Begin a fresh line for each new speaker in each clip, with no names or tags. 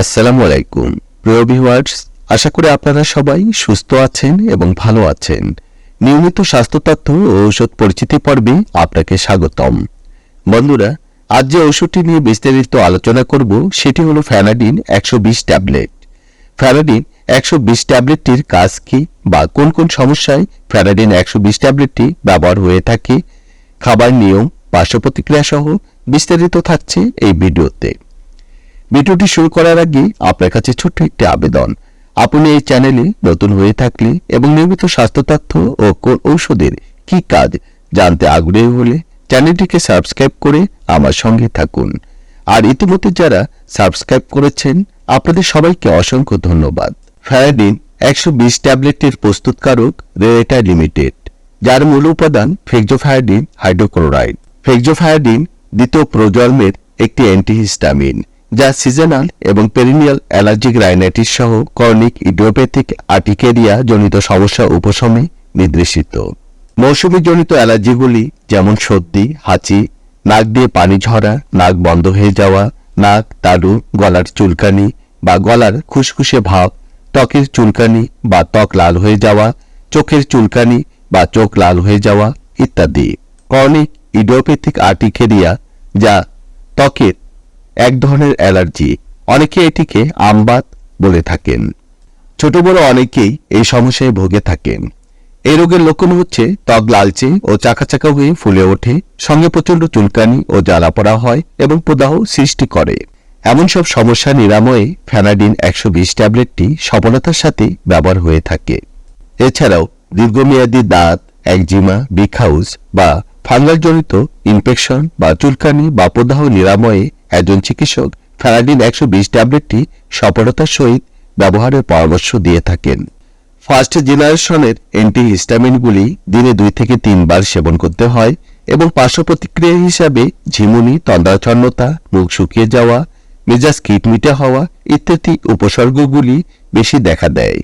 আসসালামু আলাইকুম। প্রিয় ভিউয়ার্স, আশা করি আপনারা সবাই সুস্থ আছেন এবং ভালো আছেন। নিয়মিত স্বাস্থ্য তথ্য ও ঔষধ পরিচিতি পর্বে আপনাকে স্বাগতম। বন্ধুরা, আজ যে ওষুধটি নিয়ে বিস্তারিত আলোচনা করব, সেটি হলো ফ্যানাডিন একশো বিশ ট্যাবলেট। ফ্যানাডিন একশো বিশ ট্যাবলেটটির কাজ কি বা কোন কোন সমস্যায় ফ্যানাডিন একশো বিশ ট্যাবলেটটি ব্যবহার হয়ে থাকে, খাবার নিয়ম, পার্শ্ব প্রতিক্রিয়া সহ বিস্তারিত থাকছে এই ভিডিওতে। ভিডিওটি শুরু করার আগে আপনার কাছে ছোট্ট একটি আবেদন। আপনি এই চ্যানেলে নতুন হয়ে থাকলে এবং নিয়মিত স্বাস্থ্য তথ্য ও কোন ঔষধের কি কাজ জানতে আগ্রহী হলে চ্যানেলটিকে সাবস্ক্রাইব করে আমার সঙ্গে থাকুন। আর ইতিমধ্যে যারা সাবস্ক্রাইব করেছেন, আপনাদের সবাইকে অসংখ্য ধন্যবাদ। ফ্যারাডিন একশো বিশ ট্যাবলেটের প্রস্তুতকারক রেরেটা লিমিটেড, যার মূল উপাদান ফেক্সোফায়াডিন হাইড্রোক্লোরাইড। ফেক্সোফায়াডিন দ্বিতীয় প্রজন্মের একটি অ্যান্টিহিস্টামিন যা সিজনাল এবং পেরিনিয়াল অ্যালার্জিক রাইনাইটিস সহ কর্নিক ইডিওপ্যাথিক আর্টিকেরিয়া জনিত সমস্যা উপশমে নির্দেশিত। মৌসুমী জনিত অ্যালার্জিগুলি যেমন সর্দি, হাঁচি, নাক দিয়ে পানি ঝরা, নাক বন্ধ হয়ে যাওয়া, নাক, তালু, গলার চুলকানি বা গলার খুসখুসে ভাব, ত্বকের চুলকানি বা ত্বক লাল হয়ে যাওয়া, চোখের চুলকানি বা চোখ লাল হয়ে যাওয়া ইত্যাদি। কর্নিক ইডিওপ্যাথিক আর্টিকেরিয়া যা ত্বকের এক ধরনের অ্যালার্জি। অনেকে এটিকে আমবাত বলে থাকেন। ছোট বড় অনেকেই এই সমস্যায় ভুগে থাকেন। এই রোগের লক্ষণ হচ্ছে ত্বক লালচে ও চাকা চাকা হয়ে ফুলে ওঠে, সঙ্গে প্রচণ্ড চুলকানি ও জ্বালা পড়া হয় এবং প্রদাহ সৃষ্টি করে। এমন সব সমস্যা নিরাময়ে ফ্যানাডিন একশো বিশ ট্যাবলেটটি সফলতার সাথে ব্যবহার হয়ে থাকে। এছাড়াও দীর্ঘমেয়াদী দাঁত, একজিমা বিখাউস বা ফাঙ্গালজনিত ইনফেকশন বা চুলকানি বা প্রদাহ নিরাময়ে একজন চিকিৎসক ফ্যারাডিন একশো বিশ ট্যাবলেটটি সফলতার সহিত ব্যবহারের পরামর্শ দিয়ে থাকেন। ফার্স্ট জেনারেশনের অ্যান্টিহিস্টামিনগুলি দিনে দুই থেকে তিনবার সেবন করতে হয় এবং পার্শ্ব প্রতিক্রিয়া হিসাবে ঝিমুনি তন্দ্রাচ্ছন্নতা মুখ শুকিয়ে যাওয়া, মেজাজ কিটমিটে হওয়া ইত্যাদি উপসর্গগুলি বেশি দেখা দেয়।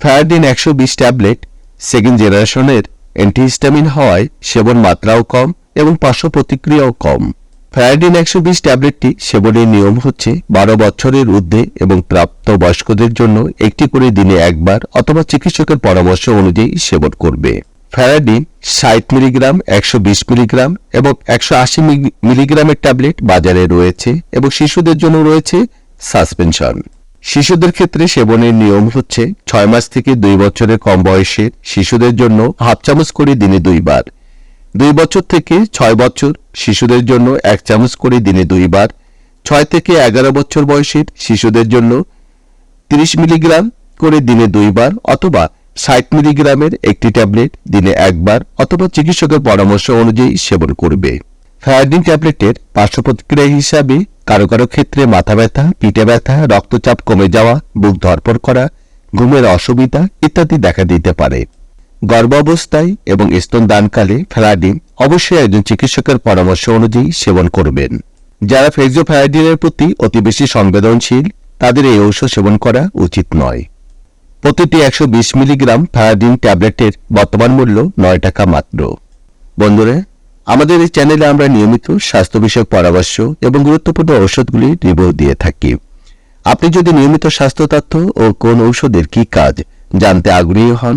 ফ্যারাডিন একশো বিশ ট্যাবলেট সেকেন্ড জেনারেশনের অ্যান্টিহিস্টামিন হওয়ায় সেবন মাত্রাও কম এবং পার্শ্ব প্রতিক্রিয়াও কম। ফ্যারাডিন একশো বিশ ট্যাবলেটটি সেবনের নিয়ম হচ্ছে বারো বছরের ঊর্ধ্বে এবং প্রাপ্ত বয়স্কদের জন্য একটি করে দিনে একবার অথবা চিকিৎসকের পরামর্শ অনুযায়ী সেবন করবে। ফ্যারাডিন ষাট মিলিগ্রাম, একশো বিশ মিলিগ্রাম এবং একশো আশি মিলিগ্রামের ট্যাবলেট বাজারে রয়েছে এবং শিশুদের জন্য রয়েছে সাসপেনশন। শিশুদের ক্ষেত্রে সেবনের নিয়ম হচ্ছে ছয় মাস থেকে দুই বছরের কম বয়সের শিশুদের জন্য হাফ চামচ করে দিনে দুইবার। দুই বছর থেকে ছয় বছর শিশুদের জন্য এক চামচ করে দিনে দুইবার, ছয় থেকে এগারো বছর বয়সের শিশুদের জন্য তিরিশ মিলিগ্রাম করে দিনে দুইবার অথবা ষাট মিলিগ্রামের একটি ট্যাবলেট দিনে একবার অথবা চিকিৎসকের পরামর্শ অনুযায়ী সেবন করবে। ফ্যারাডিন ট্যাবলেটের পার্শ্ব প্রতিক্রিয়া হিসাবে কারও কারও ক্ষেত্রে মাথা ব্যথা, পিঠে ব্যথা, রক্তচাপ কমে যাওয়া, বুক ধরপড় করা, ঘুমের অসুবিধা ইত্যাদি দেখা দিতে পারে। গর্ভাবস্থায় এবং স্তনদানকালে ফ্যারাডিন অবশ্যই একজন চিকিৎসকের পরামর্শ অনুযায়ী সেবন করবেন। যারা ফেক্সোফ্যারাডিনের প্রতি অতি বেশি সংবেদনশীল, তাদের এই ঔষধ সেবন করা উচিত নয়। প্রতিটি একশো বিশ মিলিগ্রাম ফ্যারাডিন ট্যাবলেটের বর্তমান মূল্য নয় টাকা মাত্র। বন্ধুরা, আমাদের এই চ্যানেলে আমরা নিয়মিত স্বাস্থ্য বিষয়ক পরামর্শ এবং গুরুত্বপূর্ণ ঔষধগুলি রিভিউ দিয়ে থাকি। আপনি যদি নিয়মিত স্বাস্থ্য তথ্য ও কোন ঔষধের কি কাজ জানতে আগ্রহী হন